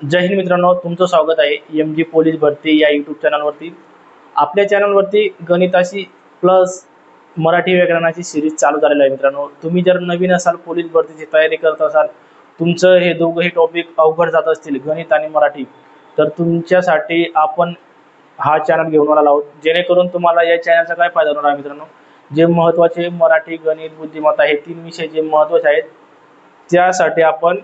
जय हिंद मित्रांनो तुमचं स्वागत आहे एम जी पोलीस भरती या यूट्यूब चॅनलवरती आपल्या चॅनलवरती गणिताची प्लस मराठी व्याकरणाची सिरीज चालू झालेली आहे मित्रांनो. तुम्ही जर नवीन असाल पोलीस भरतीची तयारी करत असाल तुमचं हे दोघंही टॉपिक अवघड जात असतील गणित आणि मराठी तर तुमच्यासाठी आपण हा चॅनल घेऊन आला आहोत. जेणेकरून तुम्हाला या चॅनलचा काय फायदा होणार आहे मित्रांनो? जे महत्त्वाचे मराठी गणित बुद्धिमत्ता हे तीन विषय जे महत्त्वाचे आहेत त्यासाठी आपण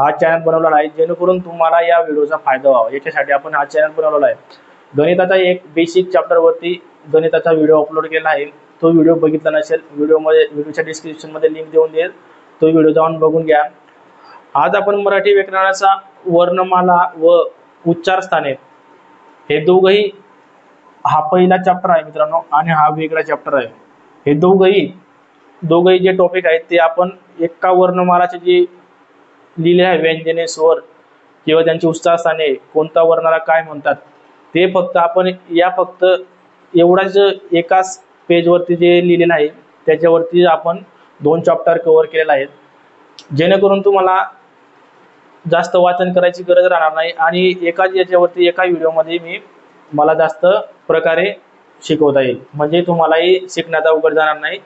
हा चॅनल बनवलेला आहे जेणेकरून तुम्हाला या व्हिडिओचा फायदा व्हावा. याच्यासाठी आपण हा चॅनल बनवलेला आहे. गणिताचा एक बेसिक चॅप्टरवरती गणिताचा व्हिडिओ अपलोड केला आहे. तो व्हिडिओ बघितला नसेल व्हिडिओमध्ये व्हिडिओच्या डिस्क्रिप्शनमध्ये लिंक देऊन देईल. तो व्हिडिओ जाऊन बघून घ्या. आज आपण मराठी व्याकरणाचा वर्णमाला व उच्चारस्थाने हे दोघंही हा पहिला चॅप्टर आहे मित्रांनो आणि हा वेगळा चॅप्टर आहे. हे दोघंही दोघंही जे टॉपिक आहेत ते आपण एका वर्णमालाचे जे लिहिलेल्या आहे व्यंजने स्वर किंवा त्यांची उच्चारस्थाने कोणत्या वर्णाला काय म्हणतात ते फक्त आपण या फक्त एवढाच एकाच पेजवरती जे लिहिलेलं आहे त्याच्यावरती आपण दोन चॅप्टर कव्हर केलेले आहेत. जेणेकरून तुम्हाला जास्त वाचन करायची गरज राहणार नाही आणि एकाच याच्यावरती एका व्हिडिओमध्ये मी मला जास्त प्रकारे शिकवता येईल. म्हणजे तुम्हालाही शिकण्याचा अवघड जाणार नाही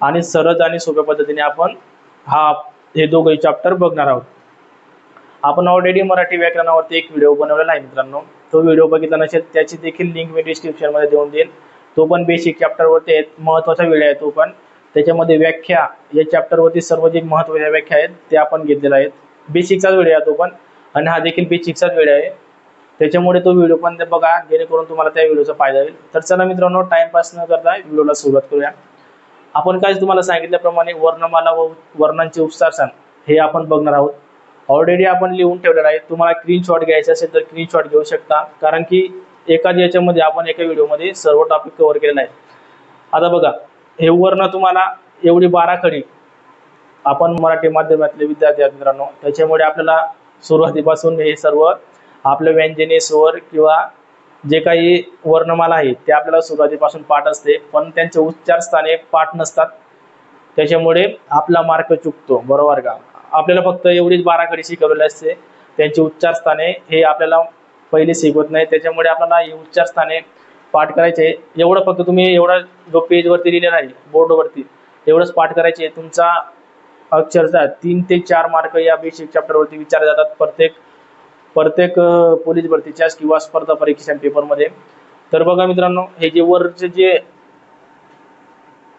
आणि सरळ आणि सोप्या पद्धतीने आपण हा हे दोघंही चॅप्टर बघणार आहोत. आपण ऑलरेडी मराठी व्याकरणावरती एक व्हिडिओ बनवलेला आहे मित्रांनो. तो व्हिडिओ बघितला नसेल त्याची देखील लिंक मी डिस्क्रिप्शनमध्ये देऊन देईन. तो पण बेसिक चॅप्टरवरती आहे. महत्त्वाचा व्हिडिओ आहे तो पण. त्याच्यामध्ये व्याख्या या चॅप्टरवरती सर्व जे महत्त्वाच्या व्याख्या आहेत ते आपण घेतलेल्या आहेत. बेसिकचाच व्हिडिओ आहे तो पण. आणि हा देखील बेसिकचाच व्हिडिओ आहे. त्याच्यामुळे तो व्हिडिओ पण ते बघा. जेणेकरून तुम्हाला त्या व्हिडिओचा फायदा होईल. तर चला मित्रांनो टाइमपास न करता व्हिडिओला सुरुवात करूया. आपण काय तुम्हाला सांगितल्याप्रमाणे वर्णमाला व वर्णांचे उपसारसान हे आपण बघणार आहोत. ऑलरेडी आपण लिहून ठेवलेलं आहे. तुम्हाला स्क्रीनशॉट घ्यायचा असेल तर स्क्रीनशॉट घेऊ शकता. कारण की एकाच याच्यामध्ये आपण एका व्हिडिओमध्ये सर्व टॉपिक कव्हर केलेला आहे. आता बघा हे वर्ण तुम्हाला एवढी बारा खडी आपण मराठी माध्यमातले विद्यार्थी आहेत मित्रांनो. त्याच्यामुळे आपल्याला सुरुवातीपासून हे सर्व आपल्या व्यंजने स्वर किंवा जे काही वर्णमाला आहे ते आपल्याला सुरुवातीपासून पाठ असते पण त्यांचे उच्चारस्थाने पाठ नसतात. त्याच्यामुळे आपला मार्क चुकतो बरोबर का? आपल्याला फक्त एवढीच बाराखडी शिकवलेली असते त्यांची उच्चारस्थाने हे आपल्याला पहिले शिकवत नाही त्याच्यामुळे आपल्याला हे उच्चारस्थाने पाठ करायचे. एवढं फक्त तुम्ही एवढा जो पेजवरती लिहिलेला आहे बोर्डवरती एवढंच पाठ करायचे. तुमचा अक्षरशः तीन ते चार मार्क या बेसिक चॅप्टरवरती विचारले जातात. प्रत्येक प्रत्येक पोलीस भरतीच्याच किंवा स्पर्धा परीक्षेच्या पेपरमध्ये तर बघा मित्रांनो हे जे वरचे जे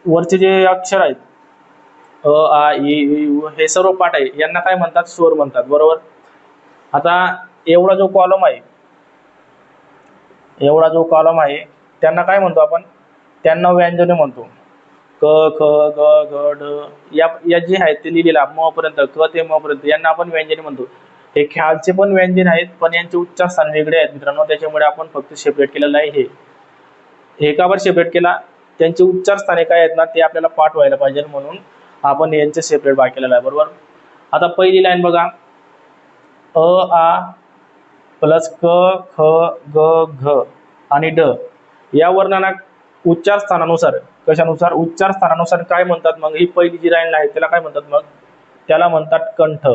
वरचे जे अक्षर आहेत अ आ इ हे सर्व पाठ आहे. यांना काय म्हणतात? स्वर म्हणतात. बरोबर? आता एवढा जो कॉलम आहे एवढा जो कॉलम आहे त्यांना काय म्हणतो आपण? त्यांना व्यंजने म्हणतो. क ख ग घ ड या या जे आहेत ते लिहिलेला म पर्यंत क ते म पर्यंत यांना आपण व्यंजने म्हणतो. हे ख्यालचे पण व्यंजन आहेत पण यांचे उच्चार स्थान वेगळे आहेत. मित्रांनो त्याच्यामुळे आपण फक्त सेपरेट केलेलं आहे हे हे का सेपरेट केला? त्यांचे उच्चार स्थाने काय आहेत ना ते आपल्याला पाठ व्हायला पाहिजे म्हणून आपण यांचे सेपरेट भाग केलेला आहे. बरोबर? आता पहिली लाईन बघा. अ आ प्लस क ख ग घ आणि ड या वर्णांना उच्चार स्थानानुसार कशानुसार? उच्चार स्थानानुसार काय म्हणतात मग? ही पहिली जी लाईन आहे त्याला काय म्हणतात मग? त्याला म्हणतात कंठ.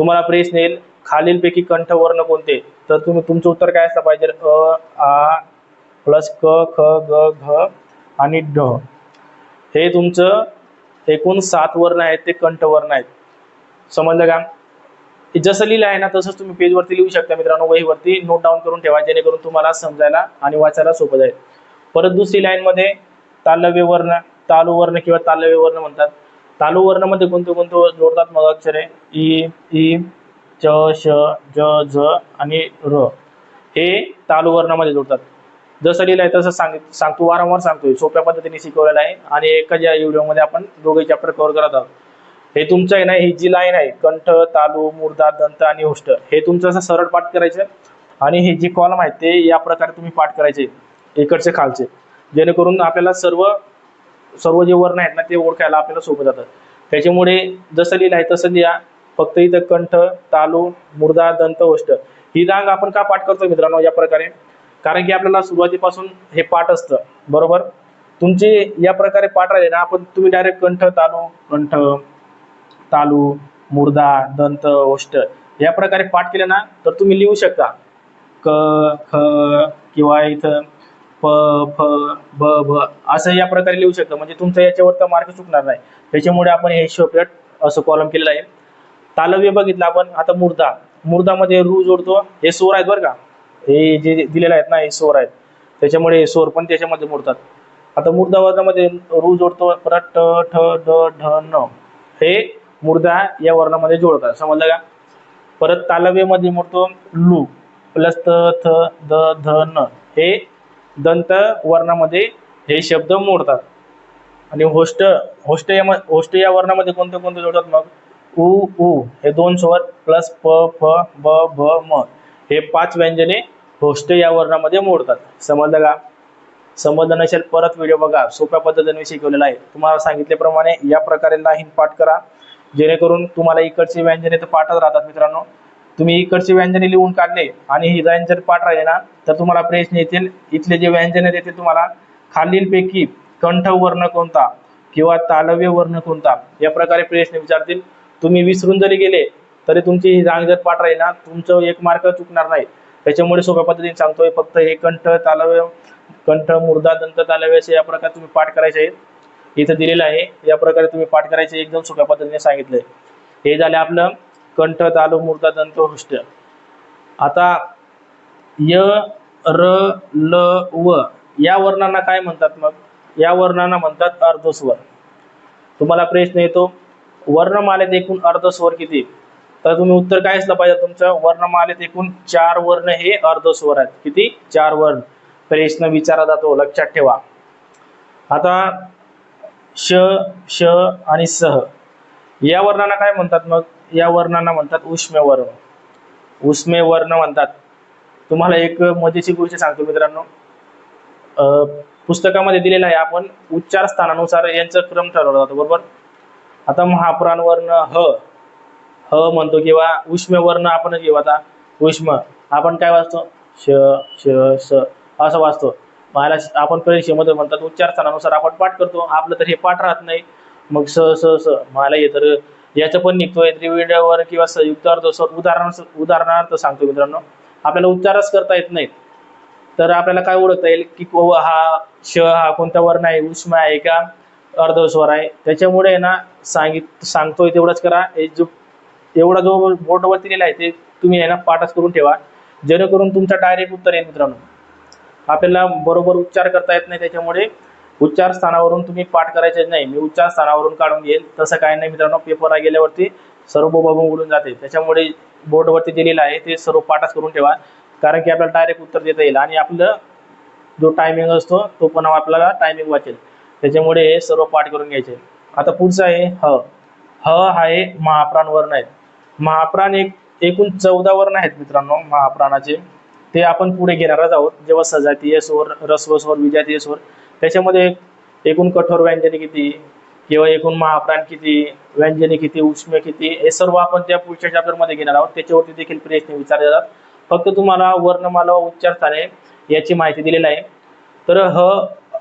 तुम्हाला प्रश्न येईल खालीलपैकी कंठ वर्ण कोणते? तर तुम्ही तुमचं उत्तर काय असलं पाहिजे? अ आ प्लस क ख ग घ आणि ढ. हे तुमचं एकूण सात वर्ण आहेत ते कंठ वर्ण आहेत. समजलं का? जसं लिहिलं आहे ना तसंच तुम्ही पेजवरती लिहू शकता मित्रांनो वहीवरती. नोट डाऊन करून ठेवा जेणेकरून तुम्हाला समजायला आणि वाचायला सोपं जाईल. परत दुसरी लाईनमध्ये तालव्य वर्ण तालु वर्ण किंवा तालव्य वर्ण म्हणतात. तालू वर्णमध्ये कोणते कोणते जोडतात मग अक्षरे? ई ई च श ज झ आणि र. हे तालु वर्णामध्ये जोडतात. जसं लिहिलं आहे तसं सांग सांगतो वारंवार सांगतोय. सोप्या पद्धतीने शिकवलेलं आहे. आणि एकाच या व्हिडिओमध्ये आपण दोघे चॅप्टर कव्हर करत आहोत. हे तुमचं आहे ना ही जी लाईन आहे कंठ तालू मुर्दा दंत आणि उष्ट हे तुमचं असं सरळ पाठ करायचं. आणि हे जे कॉलम आहेत ते या प्रकारे तुम्ही पाठ करायचे. इकडचे खालचे. जेणेकरून आपल्याला सर्व सर्व जे वर्ण आहेत ना ते ओळखायला आपल्याला सोपं जातं. त्याच्यामुळे जसं लिहिलं आहे तसं लिहा. फक्त इथं कंठ तालू मुर्दा दंत उष्ट ही रांग आपण का पाठ करतो मित्रांनो या प्रकारे? कारण की आपल्याला सुरुवातीपासून हे पाठ असतं. बरोबर? तुमचे या प्रकारे पाठ राहिले ना आपण तुम्ही डायरेक्ट कंठ तालू कंठ तालू मुर्दा दंत ओष्ट या प्रकारे पाठ केलं ना तर तुम्ही लिहू शकता. क ख किंवा इथं प फ ब भ असं या प्रकारे लिहू शकतो. म्हणजे तुमचा याच्यावर तर मार्क चुकणार नाही. त्याच्यामुळे आपण हे शोपेट असं कॉलम केलेलं आहे. तालव्य बघितलं आपण. आता मुर्दा. मुर्दामध्ये रू जोडतो. हे स्वर आहेत बरं का. हे जे दिलेले आहेत ना हे स्वर आहेत. त्याच्यामुळे हे स्वर पण त्याच्यामध्ये मोडतात आता मुर्दा वर्णामध्ये रू जोडतो. परत ट ठ ड ढ न. हे मुर्दा या वर्णामध्ये जोडतात. समजलं का? परत तालव्यमध्ये मोडतो लू. प्लस त थ द ध न. हे दंत वर्णामध्ये हे शब्द मोडतात. आणि होष्ट होष्ट या होष्ट या वर्णामध्ये कोणते कोणते जोडतात मग? उ उ. हे दोन स्वर प्लस प फ ब भ म. हे पाच व्यंजने होष्ट या वर्णामध्ये मोडतात. समजलं का? समजलं नसेल परत व्हिडिओ बघा. सोप्या पद्धतीने शिकवलेला आहे. तुम्हाला सांगितल्याप्रमाणे या प्रकारे लाईन पाठ करा. जेणेकरून तुम्हाला इकडचे व्यंजने तर पाठच राहतात मित्रांनो. तुम्ही इकडचे व्यंजने लिहून काढले आणि ही व्यंजन जर पाठ राहिले ना तर तुम्हाला प्रश्न येतील इथले जे व्यंजन आहेत ते तुम्हाला खालीलपैकी कंठ वर्ण कोणता किंवा तालव्य वर्ण कोणता या प्रकारे प्रश्न विचारतील. तुम्ही विसरून जरी गेले तरी तुमची ही रांग जर पाठ राहील ना तुमचं एक मार्क चुकणार नाही. त्याच्यामुळे सोप्या पद्धतीने सांगतोय फक्त हे कंठ तालव्य कंठ मुर्दा दंत तालव्य असे या प्रकारे तुम्ही पाठ करायचे आहेत. इथं दिलेलं आहे या प्रकारे तुम्ही पाठ करायचे एकदम सोप्या पद्धतीने सांगितलंय. हे झालं आपलं कंठ तालु मूर्धा दंत हृष्ट. आता य र ल व या वर्णांना काय म्हणतात मग? या वर्णांना म्हणतात अर्धस्वर. तुम्हाला प्रश्न येतो वर्णमालेत एकूण अर्धस्वर किती? तर तुम्ही उत्तर काय असलं पाहिजे तुमचं? वर्णमालेत एकूण चार वर्ण हे अर्धस्वर आहेत. किती? चार वर्ण. प्रश्न विचारा जातो लक्षात ठेवा. आता श श आणि सह. या वर्णांना काय म्हणतात मग? या वर्णांना म्हणतात उष्म्य वर्ण. उष्मे वर्ण म्हणतात. तुम्हाला एक मजेची गोष्ट सांगतो मित्रांनो. पुस्तकामध्ये दिलेलं आहे आपण उच्चार स्थानानुसार यांचा क्रम ठरवला जातो बरोबर? आता महाप्राण वर्ण ह. ह म्हणतो किंवा उष्म्य वर्ण आपण घेऊ आता. उष्म. आपण काय वाचतो? श श स असं वाचतो. मला आपण परीक्षेमध्ये म्हणतात उच्चार स्थानानुसार आपण पाठ करतो. आपलं तर हे पाठ राहत नाही. मग स स स. मला हे तर याचं पण निघतो त्रिविड्यावर किंवा संयुक्त अर्थ स्वर उदाहरण उदाहरणार्थ सांगतो मित्रांनो. आपल्याला उच्चारच करता येत नाहीत. तर आपल्याला काय ओळखता येईल की को हा श हा कोणता वर्ण आहे उष्म आहे का? अर्धस्वर आहे. त्याच्यामुळे ना सांगित सांगतोय तेवढंच करा. हे जो एवढा जो बोर्डवरती लिहिला आहे ते तुम्ही आहे ना पाठच करून ठेवा. जेणेकरून तुमचा डायरेक्ट उत्तर येईल मित्रांनो. आपल्याला बरोबर उच्चार करता येत नाही त्याच्यामुळे उच्चार स्थानावरून तुम्ही पाठ करायचे नाही. मी उच्चार स्थानावरून काढून घेईल तसं काय नाही मित्रांनो पेपरला गेल्यावरती सर्व बाबू उडून जाते. त्याच्यामुळे बोर्डवरती दिलेलं आहे ते सर्व पाठच करून ठेवा. कारण की आपल्याला डायरेक्ट उत्तर देता येईल. आणि आपलं जो टायमिंग असतो तो पण आपल्याला टायमिंग वाचेल. त्याच्यामुळे हे सर्व पाठ करून घ्यायचे. आता पुढचं आहे ह. ह हा आहे महाप्राण वर्ण आहेत. महाप्राण एक एकूण चौदा वर्ण आहेत मित्रांनो महाप्राणाचे. ते आपण पुढे घेणारच आहोत. जेव्हा सजातीय स्वर रस्व स्वर विजातीय स्वर त्याच्यामध्ये एकूण कठोर व्यंजने किती? किंवा एकूण महाप्राण किती? व्यंजने किती? उष्मे किती? हे सर्व आपण त्या पुढच्या चॅप्टरमध्ये घेणार आहोत. त्याच्यावरती देखील प्रश्न विचारले जातात फक्त तुम्हाला वर्णमाला व उच्चार याची माहिती दिलेली आहे. तर ह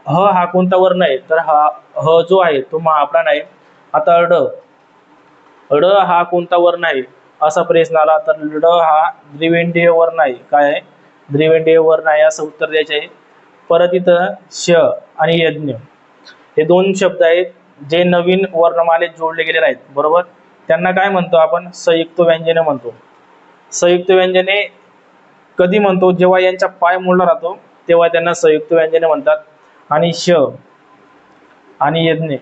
ह हा कोणता वर्ण आहे? तर हा ह जो आहे तो महाप्राण आहे. आता ड ड हा कोणता वर्ण आहे? असा प्रश्न आला तर ड हा द्रिवेंडीय वर्ण आहे. काय आहे? द्रिवेंडीय वर्ण आहे असं उत्तर द्यायचे आहे. परत इथं श आणि यज्ञ. हे दोन शब्द आहेत जे नवीन वर्णमालेत जोडले गेलेले आहेत बरोबर? त्यांना काय म्हणतो आपण? संयुक्त व्यंजने म्हणतो. संयुक्त व्यंजने कधी म्हणतो? जेव्हा यांचा पाय मोडला राहतो तेव्हा त्यांना संयुक्त व्यंजने म्हणतात. आणि श आणि यज्ञ.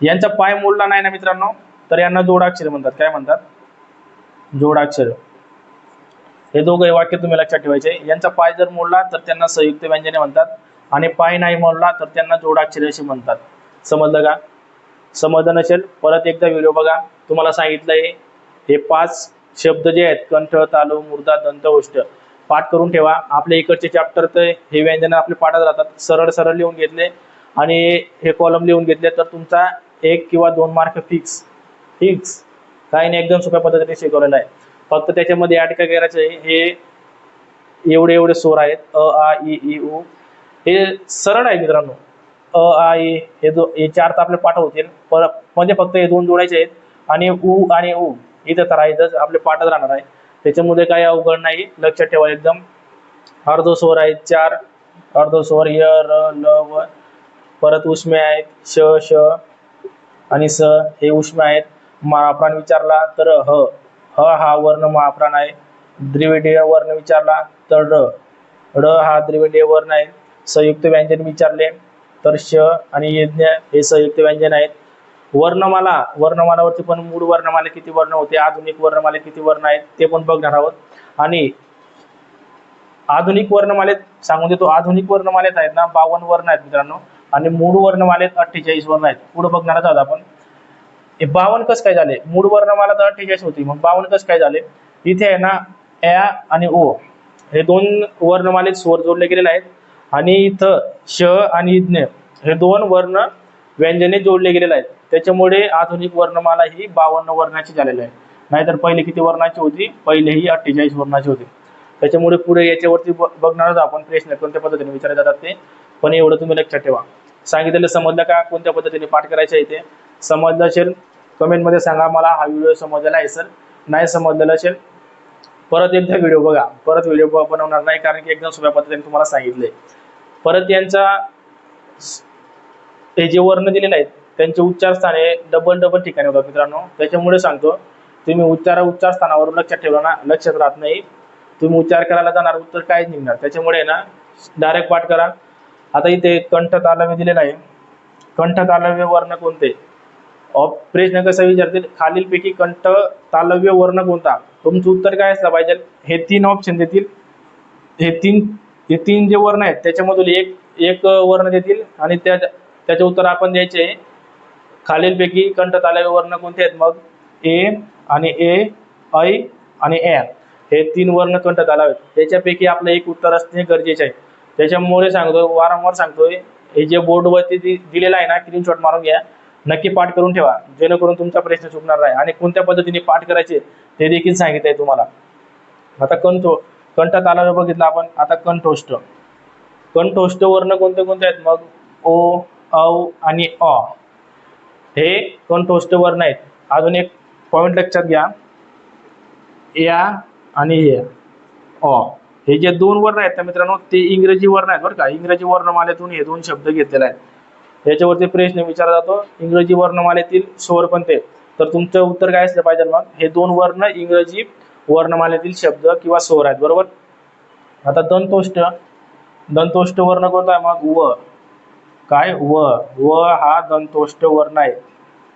यांचा पाय मोडला नाही ना मित्रांनो? तर यांना जोडाक्षर म्हणतात. काय म्हणतात? जोडाक्षर. हे दोघं वाक्य तुम्ही लक्षात ठेवायचे. यांचा पाय जर मोडला तर त्यांना संयुक्त व्यंजने म्हणतात. आणि पाय नाही म्हणला तर त्यांना जोडाक्षर असे म्हणतात. समजलं का? समजलं नसेल? परत एकदा व्हिडिओ बघा. तुम्हाला सांगितलंय हे पाच शब्द जे आहेत कंठ तालू मुर्दा दंत गोष्ट पाठ करून ठेवा. आपल्या इकडचे चॅप्टर तर हे व्यंजन आपले पाठात राहतात. सरळ सरळ लिहून घेतले आणि हे कॉलम लिहून घेतले तर तुमचा एक किंवा दोन मार्क फिक्स फिक्स काही नाही एकदम सोप्या पद्धतीने शिकवलेलं आहे. फक्त त्याच्यामध्ये ॲड काय करायचं आहे हे एवढे एवढे स्वर आहेत. अ आ ई ई उ हे सरळ आहे मित्रांनो. अ आ ए हे दो हे चार तर आपले पाठ होतील. पर म्हणजे फक्त हे दोन जोडायचे आहेत. आणि उ आणि उ इथं तर आहेतच आपले पाठच राहणार आहे. त्याच्यामध्ये काही अवघड नाही लक्षात ठेवा एकदम. अर्धस्वर आहेत चार. अर्धस्वर य र ल व. परत उष्मे आहेत श श. आणि स हे उष्मे आहेत. महाप्राण विचारला तर ह. ह हा वर्ण महाप्राण आहे. द्विवेदीय वर्ण विचारला तर र. र हा द्विवेदीय वर्ण आहे. संयुक्त व्यंजन विचारले. तर श आणि यज्ञ हे संयुक्त व्यंजन आहेत. वर्णमाला वर्णमालावरती पण मूळ वर्णमाला किती वर्ण होते? आधुनिक वर्णमाले किती वर्ण आहेत? ते पण बघणार आहोत. आणि आधुनिक वर्णमालेत सांगून देतो आधुनिक वर्णमालेत आहेत ना बावन्न वर्ण आहेत मित्रांनो. आणि मूळ वर्णमालेत अठ्ठेचाळीस वर्ण आहेत. पुढे बघणार आहोत आपण. हे बावन्न कसं काय झाले? मूळ वर्णमाला तर अठ्ठेचाळीस होती मग बावन्न कसं काय झाले? इथे आहे ना ॲ आणि ओ. हे दोन वर्णमालेत स्वर जोडले गेलेले आहेत. आणि इथं श आणि ज्ञ हे दोन वर्ण व्यंजने जोडले गेलेले आहेत. त्याच्यामुळे आधुनिक वर्णमाला ही बावन्न वर्णाची झालेली आहे. नाहीतर पहिले किती वर्णाची होती? पहिले ही अठ्ठेचाळीस वर्णाची होती. त्याच्यामुळे पुढे याच्यावरती ब- आपण प्रश्न कोणत्या पद्धतीने विचारले जातात ते? पण एवढं तुम्ही लक्षात ठेवा. सांगितलेलं समजलं का? कोणत्या पद्धतीने पाठ करायचं आहे ते? समजलं असेल? कमेंटमध्ये सांगा मला. हा व्हिडिओ समजलेला आहे सर नाही समजलेला असेल परत एकदा व्हिडिओ बघा. परत व्हिडिओ बनवणार नाही कारण की एकदम सोप्या पद्धतीने तुम्हाला सांगितले परत यांचा हे जे वर्ण दिलेले आहेत त्यांचे उच्चार स्थाने डबल डबल ठिकाणी होतात मित्रांनो. त्याच्यामुळे सांगतो तुम्ही उच्चार उच्चार स्थानावरून लक्षात ठेवला ना लक्षात राहत नाही. तुम्ही उच्चार करायला जाणार उत्तर काहीच निघणार. त्याच्यामुळे ना डायरेक्ट पाठ करा. आता इथे कंठ तालव्य दिलेला आहे. कंठ तालव्य वर्ण कोणते? प्रश्न कसा विचारतील? खालीलपैकी कंठ तालव्य वर्ण कोणता? तुमचं उत्तर काय असलं पाहिजे? हे तीन ऑप्शन देतील. हे तीन हे तीन जे वर्ण आहेत त्याच्यामधून एक एक वर्ण देतील आणि त्या त्याचे उत्तर आपण द्यायचे. खालीलपैकी कंठ तालव्य वर्ण कोणते आहेत मग? ए आणि ए ऐ आणि ए हे तीन वर्ण कंठ तालव्य त्याच्यापैकी आपलं एक उत्तर असणे गरजेचे आहे. त्याच्यामुळे सांगतो वारंवार सांगतोय हे जे बोर्डवरती दिलेलं आहे ना स्क्रीनशॉट मारून घ्या. नक्की पाठ करून ठेवा. जेणेकरून तुमचा प्रश्न चुकणार नाही. आणि कोणत्या पद्धतीने पाठ करायचे ते देखील सांगितलंय तुम्हाला. आता कंठ कंठ तालावर बघितलं आपण आता कंठोष्ट कंठोष्ट वर्ण कोणते कोणते आहेत? मग ओ औ आणि अ. हे कंठोष्ट वर्ण आहेत. अजून एक पॉईंट लक्षात घ्या. या आणि हे. अ. हे जे दोन वर्ण आहेत ना मित्रांनो ते इंग्रजी वर्ण आहेत बरं का. इंग्रजी वर्णमालेतून हे दोन शब्द घेतलेले आहेत. याच्यावरती प्रश्न विचारला जातो. इंग्रजी वर्णमालेतील स्वर कोणते? तर तुमचं उत्तर काय असलं पाहिजे मग? हे दोन वर्ण इंग्रजी वर्णमालेतील शब्द किंवा स्वर आहेत बरोबर? आता दंतोष्ट. दंतोष्ट वर्ण कोणता आहे मग? व. काय? व. व हा दंतोष्ट वर्ण आहे.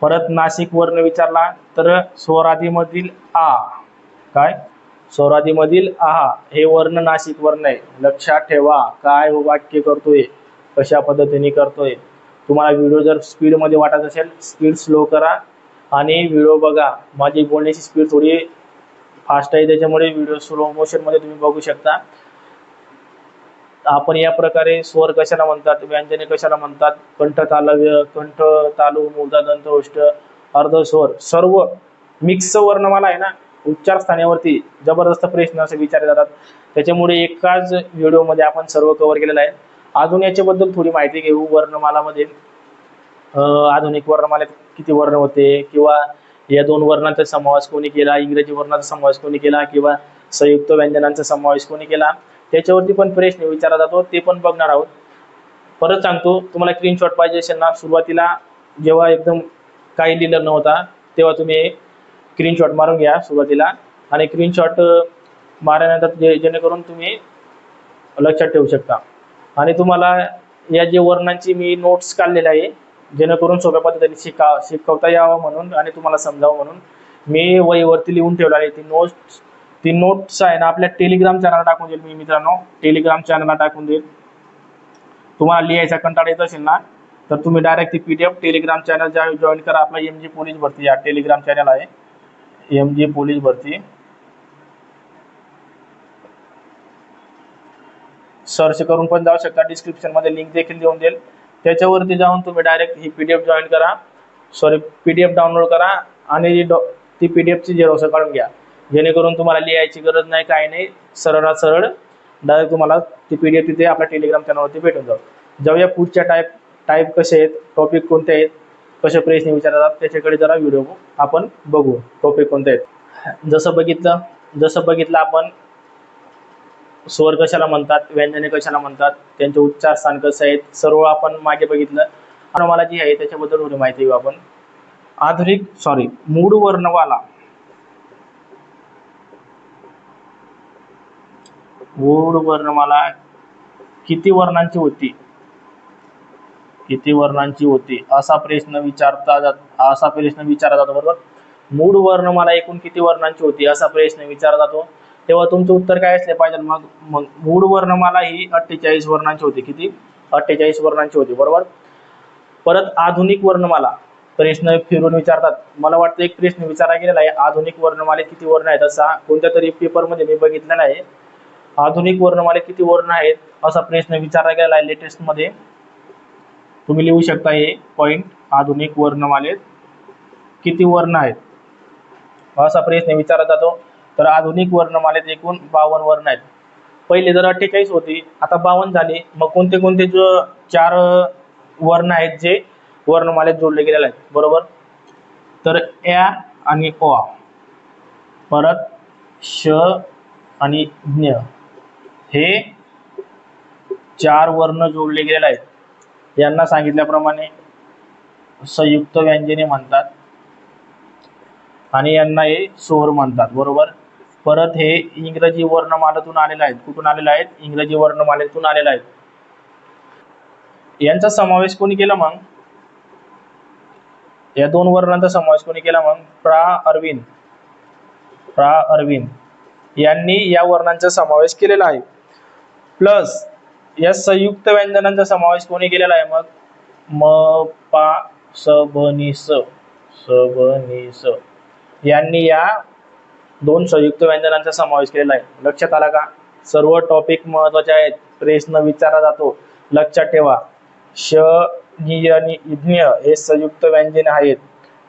परत नाशिक वर्ण विचारला तर स्वरादीमधील आ. काय? स्वरादीमधील आहा हे वर्ण नाशिक वर्ण आहे. लक्षात ठेवा. काय वाक्य करतोय? कशा पद्धतीने करतोय? तुम्हाला व्हिडिओ जर स्पीडमध्ये वाटत असेल स्पीड स्लो करा. आणि व्हिडिओ बघा. माझी बोलण्याची स्पीड थोडी फास्ट आहे त्याच्यामुळे व्हिडिओ स्लो मोशनमध्ये तुम्ही बघू शकता. आपण या प्रकारे स्वर कशाला म्हणतात व्यंजने कशाला म्हणतात कंठ तालव्य कंठ तालू मूर्धा दंत ओष्ट अर्धस्वर सर्व मिक्स वर्णमाला आहे ना उच्चार स्थानावरती जबरदस्त प्रश्न असे विचारले जातात. त्याच्यामुळे एकाच व्हिडिओमध्ये आपण सर्व कव्हर केलेलं आहे. अजून याच्याबद्दल थोडी माहिती घेऊ वर्णमालामध्ये. आधुनिक वर्णमालेत किती वर्ण होते? किंवा या दोन वर्णांचा समावेश कोणी केला? इंग्रजी वर्णाचा समावेश कोणी केला? किंवा संयुक्त व्यंजनांचा समावेश कोणी केला? त्याच्यावरती पण प्रश्न विचारला जातो. ते पण बघणार आहोत. परत सांगतो तुम्हाला स्क्रीनशॉट पाहिजे असेल ना सुरुवातीला जेव्हा एकदम काही लिहिलं नव्हता तेव्हा तुम्ही स्क्रीनशॉट मारून घ्या सुरुवातीला. आणि स्क्रीनशॉट मारल्यानंतर जे जेणेकरून तुम्ही लक्षात ठेवू शकता. आणि तुम्हाला या जे वर्णांची मी नोट्स काढलेल्या आहे जेणेकरून सोप्या पद्धतीने शिका शिकवता यावं म्हणून आणि तुम्हाला समजावं म्हणून मी वहीवरती लिहून ठेवलं आहे. ती नोट्स ती नोट्स आहे ना आपल्या टेलिग्राम चॅनलला टाकून देईल मी मित्रांनो. टेलिग्राम चॅनलला टाकून देईल. तुम्हाला लिहायचा कंटाळा येत असेल ना तर तुम्ही डायरेक्ट ती P D F telegram channel join करा. आपला एम जी पोलीस भरती या टेलिग्राम चॅनल आहे. एम जी पोलीस भरती. सर्च करून पण जाऊ शकता. डिस्क्रिप्शनमध्ये लिंक देखील देऊन देईल. त्याच्यावरती जाऊन तुम्ही डायरेक्ट ही पी डी एफ जॉईन करा. Sorry P D F download करा आणि जी डॉ- ती पी डी एफची झेरॉक्स काढून घ्या. जेणेकरून तुम्हाला लिहायची गरज नाही काय नाही. सरळात सरळ डायरेक्ट तुम्हाला ती पी डी एफ तिथे आपल्या टेलिग्राम चॅनलवरती भेटून जाऊ जाऊया पुढच्या टाईप टाईप कसे आहेत टॉपिक कोणते आहेत कसे प्रश्न विचारतात त्याच्याकडे जरा व्हिडिओ आपण बघू टॉपिक कोणते आहेत. जसं बघितलं जसं बघितलं आपण स्वर कशाला म्हणतात व्यंजने कशाला म्हणतात त्यांचे उच्चार स्थान कसं आहेत सर्व आपण मागे बघितलं. वर्णमाला जी आहे त्याच्याबद्दल थोडी माहिती घेऊ आपण. आधुनिक सॉरी मूळ वर्णमाला मूळ वर्णमाला किती वर्णांची होती? किती वर्णांची होती? असा प्रश्न विचारता जात असा प्रश्न विचारला जातो बरोबर? मूळ वर्णमाला एकूण किती वर्णांची होती? असा प्रश्न विचारला जातो. तेव्हा तुमचं उत्तर काय असले पाहिजे? मग मग मूळ वर्णमाला ही अठ्ठेचाळीस वर्णांची होती. किती? अठ्ठेचाळीस वर्णांची होती. बरोबर? परत आधुनिक वर्णमाला प्रश्न फिरून विचारतात. मला वाटतं एक प्रश्न विचारला गेलेला आहे. आधुनिक वर्णमाले किती वर्ण आहेत? असा कोणत्या तरी पेपरमध्ये मी बघितलेला आहे. आधुनिक वर्णमाले किती वर्ण आहेत? असा प्रश्न विचारला गेलेला आहे लेटेस्टमध्ये. तुम्ही लिहू शकता हे पॉइंट आधुनिक वर्णमालेत किती वर्ण आहेत? असा प्रश्न विचारला जातो. तर आधुनिक वर्णमालेत एकूण बावन्न वर्ण आहेत. पहिले जर अठ्ठेचाळीस होती आता बावन्न झाली. मग कोणते कोणते जो चार वर्ण आहेत जे वर्णमालेत जोडले गेलेले आहेत बरोबर? तर या आणि ओ. परत श आणि ज्ञ. हे चार वर्ण जोडले गेलेले आहेत. यांना सांगितल्याप्रमाणे संयुक्त व्यंजने म्हणतात आणि यांना हे स्वर म्हणतात बरोबर? परत हे इंग्रजी वर्णमालेतून आलेले आहेत. कुठून आलेले आहेत? इंग्रजी वर्णमालेतून आलेले आहेत. यांचा समावेश कोणी केला मग? या दोन वर्णांचा समावेश कोणी केला मग? प्रा. अरविंद. प्रा. अरविंद. यांनी या वर्णांचा समावेश केलेला आहे. प्लस या संयुक्त व्यंजनांचा समावेश कोणी केलेला आहे मग? म पा स ब नि स. स नि स. यांनी या दोन संयुक्त व्यंजनांचा समावेश केलेला आहे. लक्षात आला का? सर्व टॉपिक महत्त्वाचे आहेत. प्रश्न विचारला जातो. लक्षात ठेवा. श नि आणि इज्ञ हे संयुक्त व्यंजन आहेत.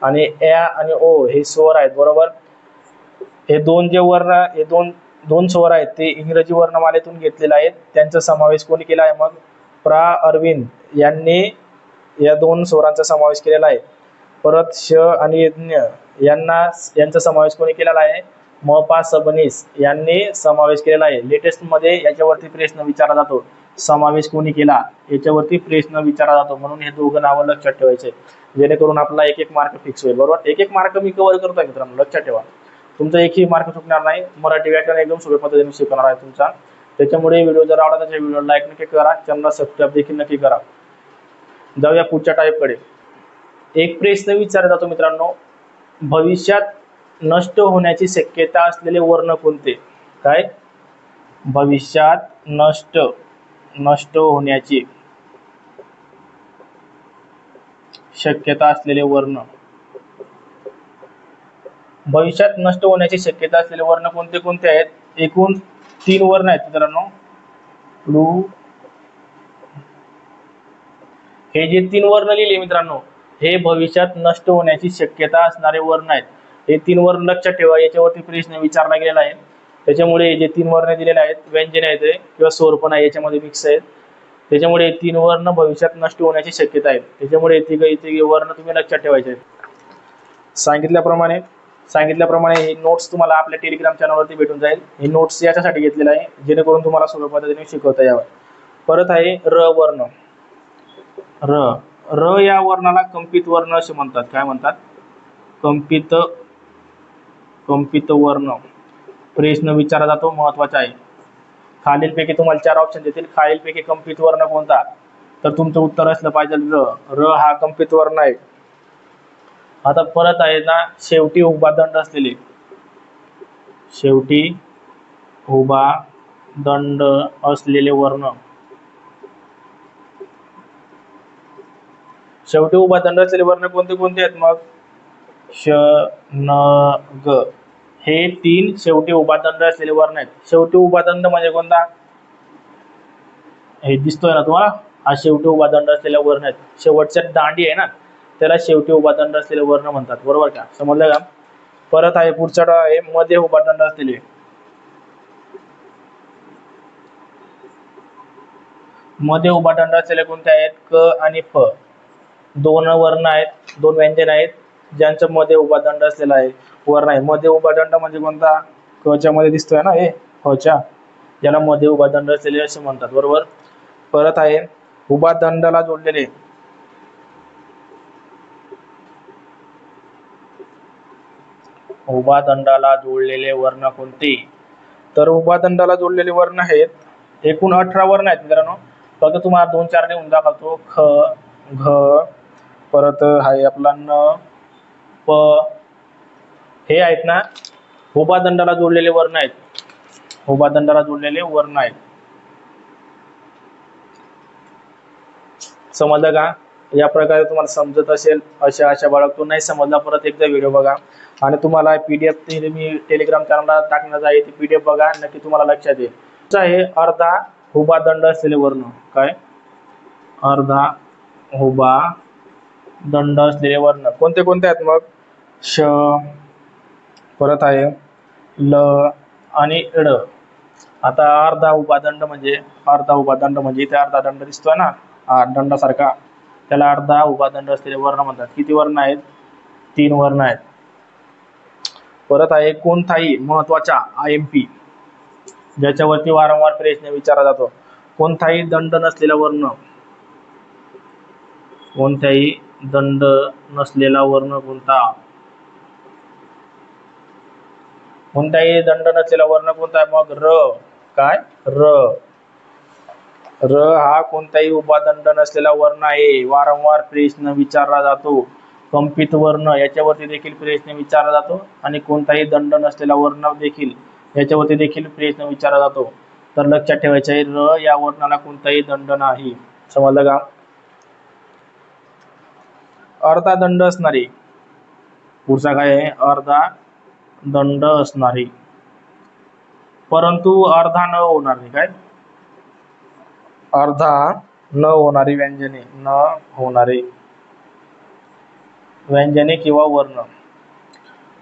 आणि या आणि ओ हे स्वर आहेत. बरोबर? हे दोन जे वर्ण हे दोन दोन स्वर आहेत. ते इंग्रजी वर्णमालेतून घेतलेले आहेत. त्यांचा समावेश कोणी केला आहे? मग प्रा अरविंद यांनी या दोन स्वरांचा समावेश केलेला आहे. परत श आणि यज्ञ यांना यांचा समावेश कोणी केलेला आहे? म सबनीस यांनी समावेश केलेला आहे. लेटेस्टमध्ये याच्यावरती प्रश्न विचारला जातो. समावेश कोणी केला? याच्यावरती प्रश्न विचारला जातो. म्हणून हे दोघं नावं लक्षात ठेवायचे. जेणेकरून आपला एक एक मार्क फिक्स होईल. बरोबर? एक एक मार्क मी कव्हर करतोय मित्रांनो? लक्षात ठेवा. तुमचा एकही मार्क चुकणार नाही. मराठी व्याकरण एकदम सोप्या पद्धतीने शिकवणार आहे तुमचा. त्याच्यामुळे व्हिडिओ जर आवडला तर व्हिडिओ लाईक नक्की करा. चॅनलला सबस्क्राईब देखील नक्की करा. जाऊया पुढच्या टाईपकडे एक प्रश्न विचारला जातो मित्रांनो. भविष्यात नष्ट होण्याची शक्यता असलेले वर्ण कोणते? काय? भविष्यात नष्ट नष्ट होण्याची शक्यता असलेले वर्ण. भविष्यात नष्ट होण्याची शक्यता असलेले वर्ण कोणते कोणते आहेत? एकूण तीन वर्ण आहेत मित्रांनो. लू हे जे तीन वर्ण लिहिले मित्रांनो हे भविष्यात नष्ट होण्याची शक्यता असणारे वर्ण आहेत. हे तीन वर्ण लक्षात ठेवा याच्यावरती प्रश्न विचारला गेलेला आहे. त्याच्यामुळे जे तीन वर्ण दिलेले आहेत व्यंजन आहेत किंवा स्वरपण आहे याच्यामध्ये मिक्स आहेत. त्याच्यामुळे तीन वर्ण भविष्यात नष्ट होण्याची शक्यता आहे. त्याच्यामुळे तिघे तिघे वर्ण तुम्ही लक्षात ठेवायचे आहेत. सांगितल्याप्रमाणे सांगितल्याप्रमाणे हे नोट्स तुम्हाला आपल्या टेलिग्राम चॅनलवरती भेटून जाईल. हे नोट्स याच्यासाठी घेतलेलं आहे जेणेकरून तुम्हाला सोप्या पद्धतीने शिकवता यावं. परत आहे र वर्ण. र र या वर्णाला कंपित वर्ण असे म्हणतात. काय म्हणतात? कंपित कंपित वर्ण. प्रश्न विचारला जातो महत्त्वाचा आहे. खालीलपैकी तुम्हाला चार ऑप्शन देतील. खालीलपैकी कंपित वर्ण कोणता? तर तुमचं उत्तर असलं पाहिजे र. र हा कंपित वर्ण आहे. आता परत आहे ना शेवटी उभा दंड असलेले. शेवटी उभा दंड असलेले वर्ण. शेवटी उभा दंड असलेले वर्ण कोणते कोणते आहेत मग? श न ग. हे तीन शेवटी उपादंड असलेले वर्ण आहेत. शेवटी उपादंड म्हणजे कोणता? हे दिसतोय ना तुम्हाला? हा शेवटी उपादंड असलेला वर्ण आहेत. शेवटच्या दांडी आहे ना त्याला शेवटी उपादंड असलेले वर्ण म्हणतात. बरोबर का? समजलं का? परत आहे पुढचा डॉ आहे मध्ये उपादंड असलेले. मध्ये उपादंड असलेले कोणते आहेत? क आणि फ. दोन वर्ण आहेत दोन व्यंजन आहेत. ज्यांच्या मध्ये उभा दंड असलेला आहे वर्ण आहे मध्ये उभा दंड म्हणजे कोणता? कच्या मध्ये दिसतोय ना हे? हच्या याला मध्ये उभा दंड असलेले असे म्हणतात. बरोबर? परत आहे उभा दंडाला जोडलेले. उभा दंडाला जोडलेले वर्ण कोणते? तर उभा दंडाला जोडलेले वर्ण आहेत. एकूण अठरा वर्ण आहेत मित्रांनो. फक्त तुम्हाला दोन चार लिहून दाखवतो. ख घ परत आहे आपला न हे आहेत ना उभा दंडाला जोडलेले वर्ण आहेत. उभा दंडाला जोडलेले वर्ण आहेत. समजलं का? या प्रकारे तुम्हाला समजत असेल अशा अशा बाळगतो नाही समजला परत एकदा व्हिडिओ बघा. आणि तुम्हाला पीडीएफ मी टेलिग्राम चॅनलला टाकण्यात आहे ती पीडीएफ बघा नक्की तुम्हाला लक्षात येईल. आहे अर्धा उभा दंड असलेले वर्ण. काय? अर्धा हुबा दंड असलेले वर्ण. कोणते कोणते आहेत मग? श परत आहे ल आणि ड. आता अर्धा उपादंड म्हणजे अर्धा उपादंड म्हणजे इथे अर्धा दंड दिसतोय ना? हा दंडासारखा. त्याला अर्धा उपादंड असलेले वर्ण म्हणतात. किती वर्ण आहेत? तीन वर्ण आहेत. परत आहे कोणताही महत्त्वाचा आय एम पी ज्याच्यावरती वारंवार प्रश्न विचारला जातो. कोणताही दंड नसलेला वर्ण कोणत्याही दंड नसलेला वर्ण कोणता? कोणताही दंड नसलेला वर्ण कोणता मग र. काय? र. र हा कोणताही उपादंड नसलेला वर्ण आहे. वारंवार प्रश्न विचारला जातो. कंपित वर्ण याच्यावरती देखील प्रश्न विचारला जातो आणि कोणताही दंड नसलेला वर्ण देखील याच्यावरती देखील प्रश्न विचारला जातो. तर लक्षात ठेवायचं आहे र या वर्णाला कोणताही दंड नाही. समजलं का? अर्धा दंड असणारे. पुढचा काय आहे? अर्धा दंड असणारी. परंतु अर्धा न होणारी काय? अर्धा न होणारी व्यंजने न होणारे. व्यंजने किंवा वर्ण.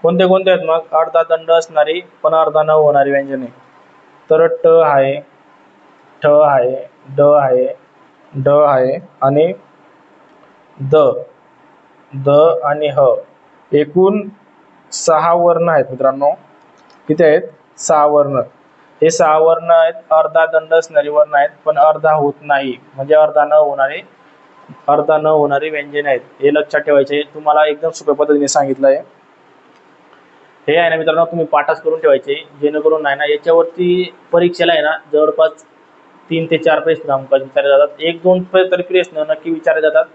कोणते कोणते आहेत मग? अर्धा दंड असणारी पण अर्धा न होणारी व्यंजने. तर ट आहे ठ आहे ड आहे ड आहे आणि द. द आणि ह. एकूण सहा वर्ण आहेत मित्रांनो. किती आहेत? सहा वर्ण. हे सहा वर्ण आहेत. अर्धा दंड असणारी वर्ण आहेत पण अर्धा होत नाही. म्हणजे अर्धा न होणारे अर्धा न होणारी व्यंजन आहेत. हे लक्षात ठेवायचे. तुम्हाला एकदम सोप्या पद्धतीने सांगितलं आहे हे आहे ना मित्रांनो तुम्ही पाठच करून ठेवायचे. जेणेकरून नाही ना याच्यावरती परीक्षेला आहे ना जवळपास तीन ते चार प्रश्न अंकात विचारले जातात. एक दोन तरी प्रश्न नक्की विचारले जातात.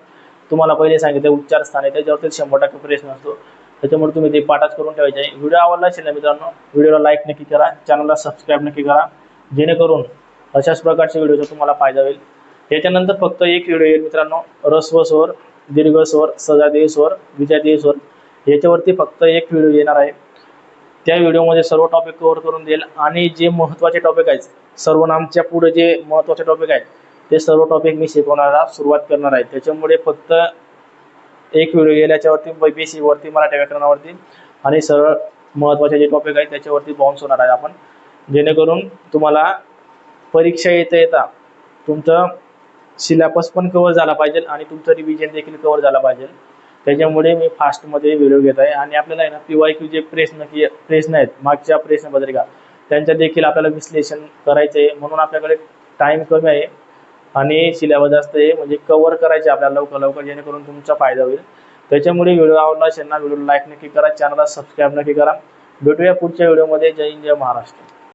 तुम्हाला पहिले सांगितले उच्चार स्थान आहे त्याच्यावरती शंभर टक्के प्रश्न असतो. त्याच्यामुळे तुम्ही ते पाठच करून ठेवायचे. आहे व्हिडिओ आवडला असेल ना मित्रांनो व्हिडिओला लाईक नक्की करा चॅनलला सबस्क्राईब नक्की करा. जेणेकरून अशाच प्रकारच्या व्हिडिओचा तुम्हाला फायदा होईल. त्याच्यानंतर फक्त एक व्हिडिओ येईल मित्रांनो रस्व स्वर दीर्घ स्वर सजातीय स्वर विजातीय स्वर. याच्यावरती फक्त एक व्हिडिओ येणार आहे. त्या व्हिडिओमध्ये सर्व टॉपिक कव्हर करून देईल आणि जे महत्त्वाचे टॉपिक आहेत सर्वनामच्या पुढे जे महत्त्वाचे टॉपिक आहेत ते सर्व टॉपिक मी शिकवणारा सुरुवात करणार आहे. त्याच्यामुळे फक्त एक व्हिडिओ येईल याच्यावरती बेसिक वरती मराठी व्याकरणावरती. आणि सरळ महत्त्वाचे जे टॉपिक आहेत त्याच्यावरती बाउन्स होणार आहे आपण. जेणेकरून तुम्हाला परीक्षा येता येता तुमचं सिलेबस पण कव्हर झाला पाहिजे आणि तुमचं रिव्हिजन देखील कव्हर झाला पाहिजे. त्याच्यामुळे मी फास्टमध्ये व्हिडिओ घेत आहे. आणि आपल्याला आहे ना पी वाय क्यू जे प्रश्न की प्रश्न आहेत मागच्या प्रश्नपत्रिका त्यांच्या देखील आपल्याला विश्लेषण करायचं आहे म्हणून आपल्याकडे टाईम कमी आहे. आणि सिलेबस जास्त हे म्हणजे कव्हर करायचे आपल्याला लवकर लवकर जेणेकरून तुमचा फायदा होईल. त्याच्यामुळे व्हिडिओ आवडला असेल ना व्हिडिओ लाईक नक्की करा चॅनलला सबस्क्राईब नक्की करा. भेटूया पुढच्या व्हिडिओमध्ये जय हिंद जय महाराष्ट्र.